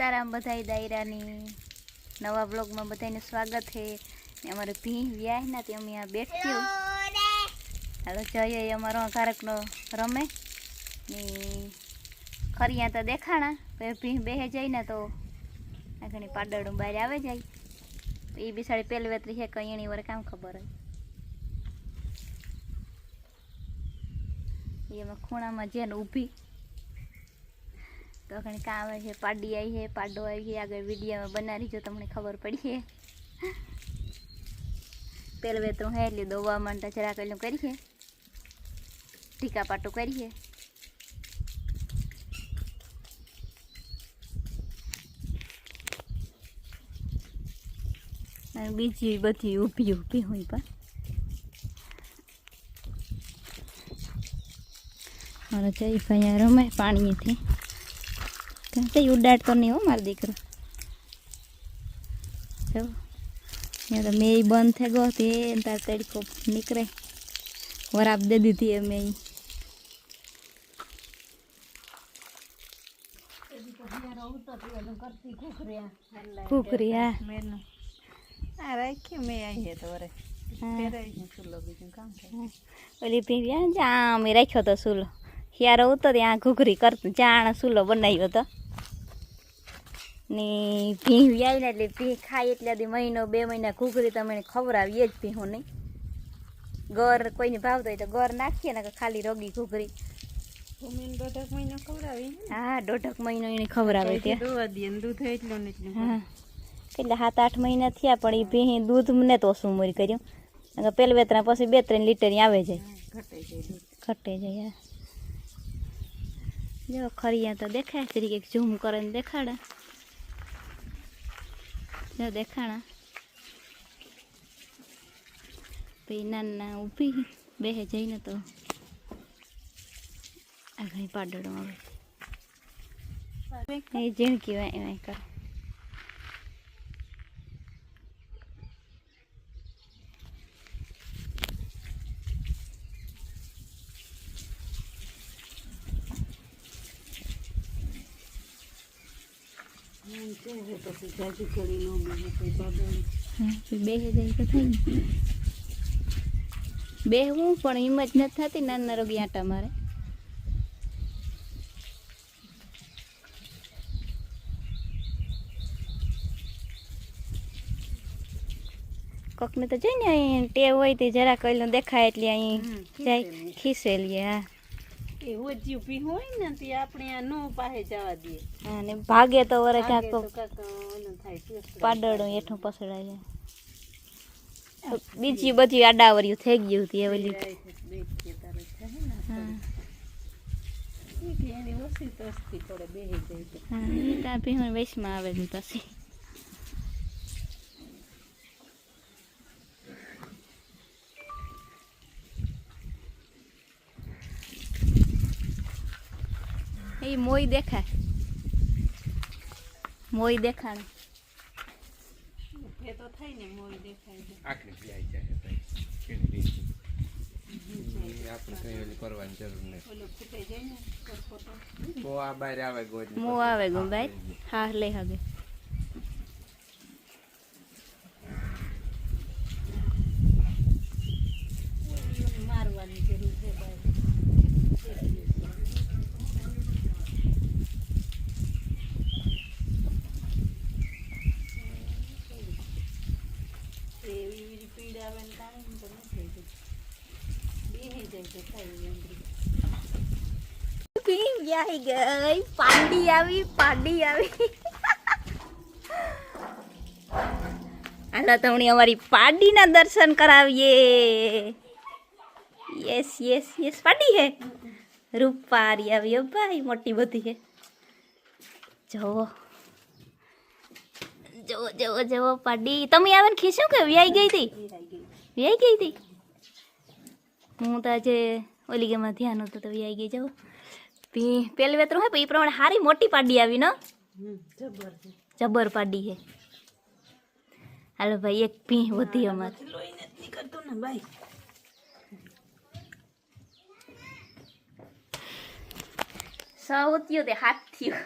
સીતારામ બધાય દાયરાની. નવા બ્લોગમાં બધાને સ્વાગત છે અમારે ભી વ્યાહ ના તે અમે આ બેઠ્યો. હાલો જઈએ અમારો કારકનો રમે. ને ખરિયા તો દેખાણા પછી ભી બેહે જાય ને તો આ ઘણી પાડળું બહાર આવે જાય. એ બિસાડી પેલી વેતરી છે કંઈ એની વાર કામ ખબર હોય. એમાં ખૂણામાં જેને ઊભી. તો ઘણી કામ આવે છે, પાડી આવી છે, પાડો આવી છે, આગળ વિડીયોમાં બનાવી જો તમને ખબર પડી છે. પહેલું વેતરું હે એટલે દોવા માંડતા જરા કઈલું કરીએ ટીકા પાટું કરીએ અને બીજી બધી ઊભી ઊભી હોય પણ. મારો જય ભાઈ રમે પાણીથી કઈ ઉડાડતો નહીં હો મારો દીકરો. જો. તો મેં બંધ થઈ ગયો તે તાર તડકો નીકળે. વરાપ દે દીધી એ મેં કુકરી હા આ રાખી મેં આવીએ તો વરે. ઓલી પીવી જ્યાં અમે રાખ્યો હતો સૂલો હિયારો ઉતો ત્યાં ઘૂઘરી કરતો જાણ સુલો બનાવ્યો હતો. ને ભીંવી આવીને એટલે ભી ખાઈ એટલે દી મહિનો બે મહિના ઘૂઘરી તમે ખવડાવીએ જ ભીહું નહીં. ગર કોઈને ભાવતો હોય તો ઘર નાખીએ ને ખાલી રોગી ઘૂઘરી. દોઢક મહિનો ખવડાવી હા દોઢક મહિનો એને ખવડાવે ત્યાં ને દૂધ એટલું એટલું. હા. એટલે સાત આઠ મહિના થયા પણ એ ભીહી દૂધ મને તો શું મરી કર્યું? નકર બે ત્રણ પછી બે ત્રણ લીટર આવે જાય ઘટે જાય દૂધ. જાય. જો ખરિયા તો દેખાય તરીકે ઝૂમ કરે ને દેખાડે. જો દેખાણા. પછી નાના ઊભી બેહે જઈને તો આ ઘણી પાડડો આવે. એ ઝીણકી વાય વાય કરે આમ કેવું પછી જાજી કરી નો બીજું કોઈ બાબા હા, પછી બેહે જાય તો થઈ ને બેહવું પણ હિંમત નથી થતી નાના રોગી આટા મારે કોકને તો જોઈ ને અહીં ટેવ હોય તે જરા કઈલું દેખાય એટલે અહીં જાય ખીસેલીએ. હા એ ઓજ્યું પી હોય ને તે આપણે આ નો પાસે જવા દે અને ભાગે તો વરે ક્યાંક પાડળું હેઠું પસડાય છે બીજી બધી આડાવર્યું થઈ ગયું હતી એ ઓલી. થાય. બેસીએ તારે આવે ને હા ઠીક, એની ઓછી તસ્તી પડે બેહી જાય તો હા ત્યાં ભીહું વેશમાં આવે છે પછી એ મોઈ દેખાય મોઈ દેખાણ એ તો થાય ને મોઈ દેખાય આખરી જાય આપણે કઈ ઓલી કરવાની જરૂર નથી ઓલો ફૂટે જાય ને. તો આ બહાર આવે ગોજ મો આવે ગુંબાઈ હા લે હવે ઓલી મારવાની જરૂર છે ભાઈ એવી એવી પીડ આવે ને કાંઈ તો ન થઈ જાય બેહી જાય તો થાય એમ. પી આવી ગઈ પાડી આવી પાડી આવી હાલો તમને અમારી પાડીના દર્શન કરાવીએ યસ યસ યસ પાડી હે રૂપારી આવી હો ભાઈ મોટી બધી હે જવો જવો જવો જવો પાડી તમે આવે ને ખીશું કે વ્યાઈ ગઈ હતી વ્યાઈ ગઈ હતી હું તો આજે ઓલી ગેમમાં ધ્યાન હતું તો વ્યાઈ ગઈ જવો પી પેલું વેતરું હે પણ એ પ્રમાણે સારી મોટી પાડી આવી ને જબર પાડી હે. હાલો ભાઈ એક પી વધી અમારે. લોહી ને ભાઈ. સૌ તે હાથ થયો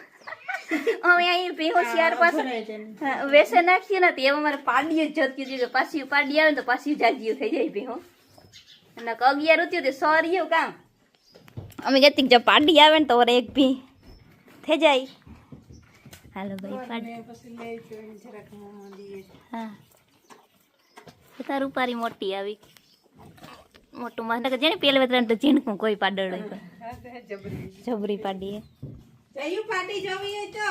અમે અહીં ભી હોશિયાર પાસે છે વેસે નાખીએ ને એમાં મારે પાડીએ જ જતી પાછી પાડી આવે ને તો પાછી જાજીયું થઈ જાય ભેહો અને અગિયાર ઉત્યું તે સો રહ્યું કામ. અમે કહેતી જો પાડી આવે ને તો ઓર એક ભી. થઈ જાય. હાલો ભાઈ પાડી. હા. તારું રૂપારી મોટી આવી. મોટું માં કે જેને પેલે વેતરાને તો ઝીણકું કોઈ પાડળ. જબરી. પાડીએ. જયું પાટી જવી હોય તો.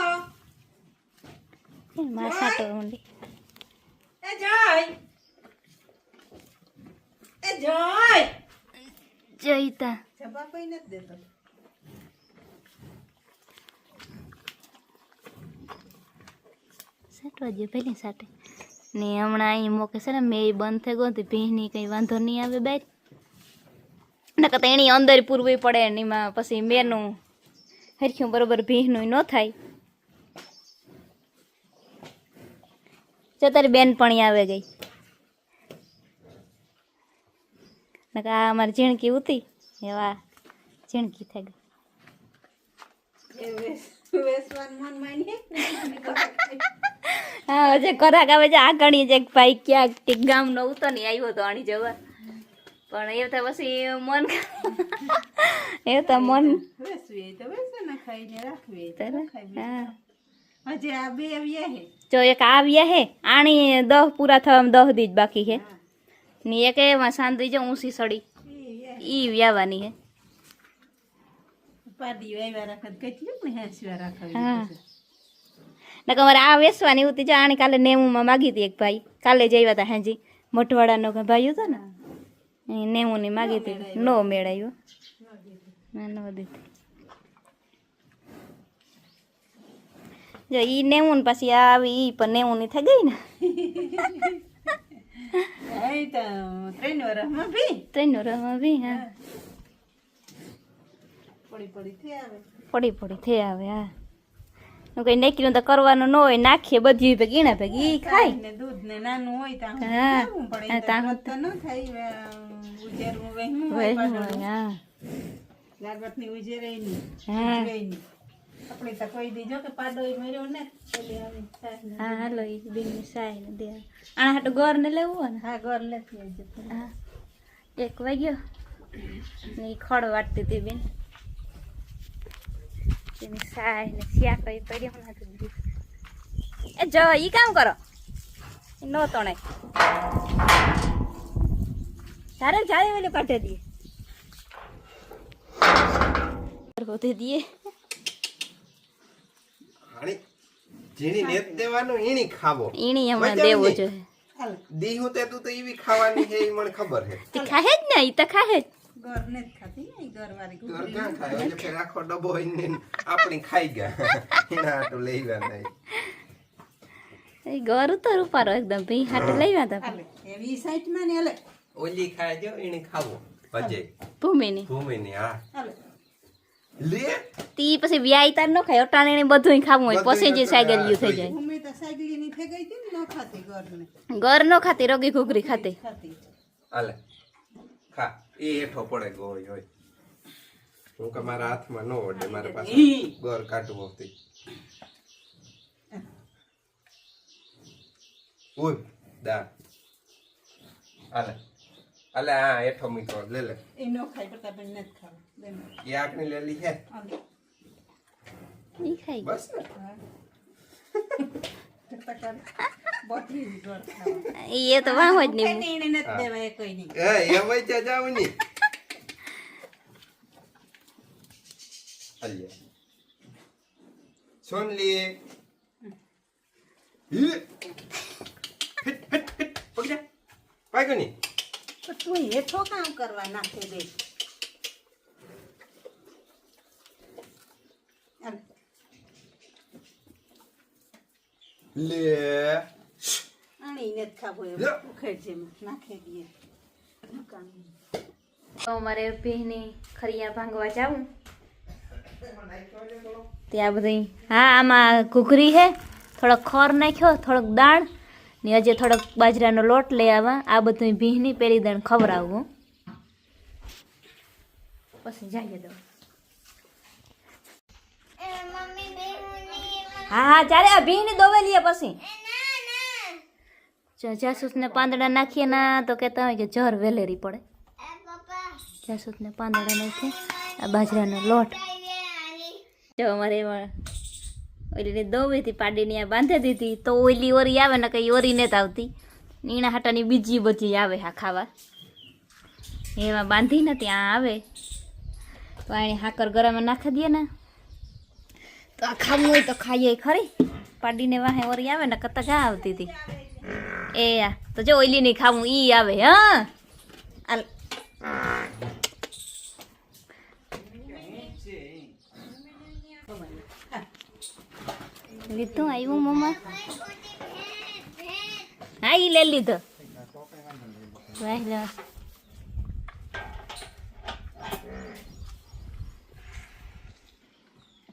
માસા તો ઊંડી. એ જોય. એ જય. જવાબ કોઈ નથી દેતો. સાટવા દે પેલી સાટે. ને હમણાં અહીં મોકે છે ને મેં બંધ થઈ ગયો તો ભીની કંઈ વાંધો નહીં આવે બેન નકર તો એની અંદર પૂરવી પડે ને એમાં પછી મેનું હરખ્યું બરોબર ભીનું ન થાય. જો તારી બેન પણ આવે ગઈ નકર આ અમારી ઝીણકી ઉતી. એવા ઝીણકી થઈ ગઈ. હા હજે ખોરાક આવે છે. આ ગણી છે ભાઈ ક્યાંક ગામનો ઉતો નહીં આવ્યો તો આણી જવા પણ એ તો પછી મન એ તો મન. હા હે. જો એક આવ્યા હે આણી દહ પૂરા થવામાં દહ દી જ બાકી છે ને એક એમાં સાંદરી જો ઊંસી સડી. ઈ. વ્યાવાની હે. પાડી આવ્યા રાખત કેટલું ને હેસવા રાખવી હા. પછી. અમારે આ વેસવાની હતી જો આણી કાલે નેવુંમાં માગી હતી એક ભાઈ. કાલે જ આવ્યા હતા હાજી. ભાઈ હતો ને? એ નેવુંની માગી હતી. નો મેળાયો. ના નો દીધી જો ઈ નેવું પછી આવી ઈ પણ નેવું ની થઈ ગઈ ને? ત્રણ વર્ષમાં ભી ત્રણ હા પડી પડી થી આવે પડી પડી થઈ આવે હા હું કઈ નીકળ્યું તો કરવાનું ન હોય નાખીએ બધી ભેગી ના ભેગી ખાય ને દૂધ ને નાનું હોય તો તાહું તો ન થાય ઉજેરવું હા. આપણે તો કોઈ દી જો કે પાડો ય મર્યો ને પેલી આવી ને. હા હાલો ઈ બીની ને દે આના હાટું ગોર ને લેવું ને? હા ઘર લેતી આવજો. હા. એક વાગ્યો. ને ઈ ખડ વાટતી હતી બેન. એની સાય ને સ્યા કઈ પડી હમણાં એ જો ઈ કામ કરો. નો તણે તારે જાય વેલું કાઢે દઈએ. દઈએ. હાણી જેની નેત દેવાનું એની ખાવો. ઈણી હમણાં દેવો. જોઈએ. હાલ, દીહું તે તું તો એવી ખાવાની છે એ મને ખબર છે. તે ખાહે જ ને ઈ તો ખાહે જ. ઘર જ ખાતી ને ઈ ઘરવાળી ઘર ક્યાં ખાય? એટલે ફેર આખો ડબ્બો હોય ને આપણી ખાઈ ગયા. એના હાટું લઈ ગયા નહીં. એ ઘર ઉતર ઉપર એકદમ ભી હાટે લઈ ગયા તા એવી સાઈટમાં ને એલે ઓલી ખાજો એને ખાવો. ભજે. ભૂમિની. ભૂમિની હા. લે. તી પછી વ્યાય તાર ન ખાય અટાણે એને બધું ખાવું હોય બધુંય પછી જે નતું, સાયગલિયું હા, થઈ જાય મમ્મી તો સાયકલીની થઈ ગઈ હતી ને ન ખાતી ઘરને. ઘર નો ખાતી રોગી ઘૂઘરી ખાતી ખાતી. હાલે ખા એ હેઠો પડે ગોળી હોય હું કે મારા હાથમાં ન ઓડે મારે પાસે ઈ. ગોર કાઢવું હતી ઉય દા હાલે હાલે હા હેઠો મીઠો લે લે એ ન ખાય પ્રતાપબેન નથી ખાવા. બેન. એ આંખની લેલી છે હાલે. ઈ ખાઈ બસ એ તો વાહ જ નહીં દેવાય કોઈ નહીં એ એ વચ્ચે જાવની અલ્યા સુન લે ઈ હિટ હિટ હિટ પકડ જા પાક્યો ની તો તું હેઠો કામ કરવા નાખે દે હાલે. લે. ખાવું નાખી દઈએ તો મારે ભીની ખરિયા ભાંગવા જાવું. ત્યાં બધી હા આમાં ઘૂઘરી હે થોડોક ખોર નાખ્યો થોડોક દાળ ને હજે થોડોક બાજરાનો લોટ લઈ આવવા આ બધું ભીની પેલી દાણ ખવડાવવું પછી જઈએ દો મમ્મી બેહુની હા હા ચાલે આ ભીંડ દોવેલીએ પછી. જાસૂસને પાંદડા નાખીએ ના તો કહેતા હોય કે જર વેલેરી પડે. જાસૂસને પાંદડા નાખીએ આ બાજરાનો લોટ. જો અમારે ઓલી દોવેથી પાડીને આ બાંધી દીધી તો ઓલી ઓરી આવે ને કઈ ઓરી નથી આવતી. નીણા હાટાની બીજી બધી આવે હા ખાવા. એમાં બાંધી ને ત્યાં આવે. તો એને હાકર ગરમ નાખી દઈએ ને. તો ખાવું હોય તો ખાઈએ ખરી. પાડીને વાહે ઓરી આવે ને કતા ઘા આવતી હતી એ આ, તો જો ઓઈલી નહીં ખાવું, ઈ આવે, હા? લીધું આવ્યું મમ્મા હા, ઈ લઈ લીધો. વાહ લો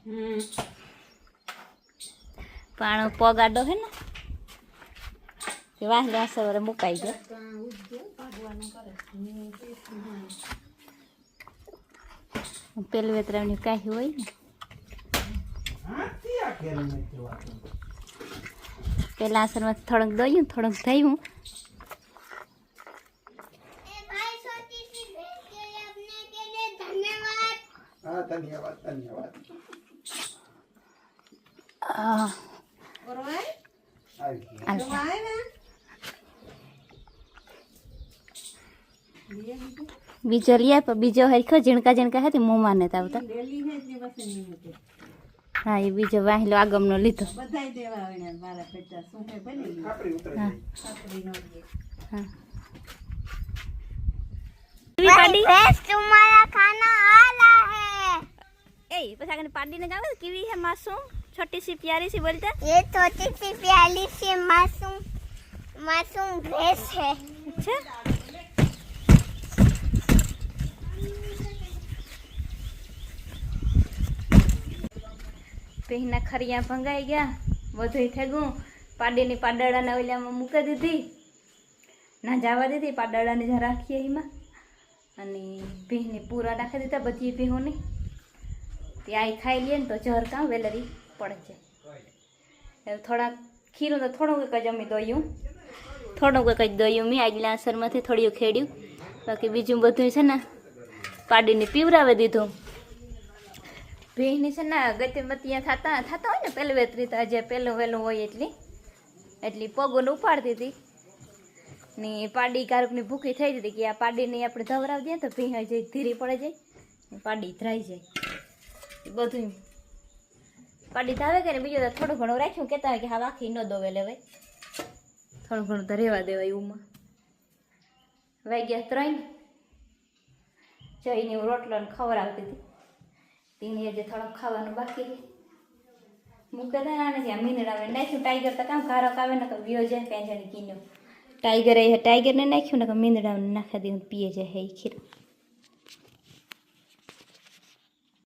હમ. પાણો પગાડો હે ને? તે વાહ લો સવારે મુકાઈ ગયો. પેલું વેતરાવની કાંઈ હોય ને? પેલા આસરમાં થોડુંક દોયું થોડુંક થયું ધન્યવાદ. ધન્યવાદ ધન્યવાદ. બીજો લઈ આપ બીજો હરખો ઝીણકા ઝીણકા હતી મોંમાં ને આવતા ડેલી હે જ દિવસે નિમિત્તે હા એ બીજો વાહેલો આગમનો લીધો બધાય દેવા આવ્યા મારા પેટા શું કઈ બની ગયું આપણી ઉતરી હા. ગઈ. છાપડી નો દે હા એવી પાડી तुम्हारा खाना आला है એ પછી આગળ પાડીને ગાવે કેવી હે માસૂમ છોટી સી પ્યારી સી બોલતા ये छोटी सी प्याली सी मासूम मासूम भैंस है અચ્છા પહેના ખરિયા ભંગાઈ ગયા બધું થેગું. પાડીની પાડાડાના ઓલામાં મૂકી દીધી. ના જવા દીધી પાડાડાને જ્યાં રાખીએ એમાં. અને ભીહને પૂરા નાખી દીધા, બધી ભીહોને. ત્યાં ખાઈ લઈએ ને તો જર કાં વેલરી પડે છે થોડાક ખીરું તો થોડુંક કંઈક જ અમે દોયું. થોડુંક કંઈક દોયું મેં આગલા અસરમાંથી થોડીયું ખેડ્યું. બાકી બીજું બધું છે ને, પાડીને પીવરાવી દીધું. ભીની છે ને ગતિમતિયા થતા થતા હોય ને, પહેલી વેતરી તો જે પહેલું વહેલું હોય એટલી. એટલી પગોને ઉપાડતી હતી. ને પાડી કારકની ભૂખી થઈ જતી કે આ પાડીને આપણે ધવરાવી દઈએ તો ભીહ જાય, ધીરી પડે જાય. પાડી ધરાઈ જાય. બધું પાડી ધાવે કે બીજું થોડું ઘણું રાખ્યું, કહેતા હોય કે હા આખી ન દોવે લેવાય થોડું ઘણું તો રહેવા દેવાય ઉમાં વાગ્યા ત્રણ. જઈને હું રોટલો ખવડાવતી હતી. તેની જે થોડોક ખાવાનું બાકી છે. મૂકે તો ના નથી આ મીનડા નાખ્યું ટાઈગર તો કામ કારક આવે ને વિયો જાય પેંજણી કીનો ટાઈગર એ ટાઈગરને નાખ્યું ને મીંદડાને નાખી દઉં પીએ જાય, હે ખીર.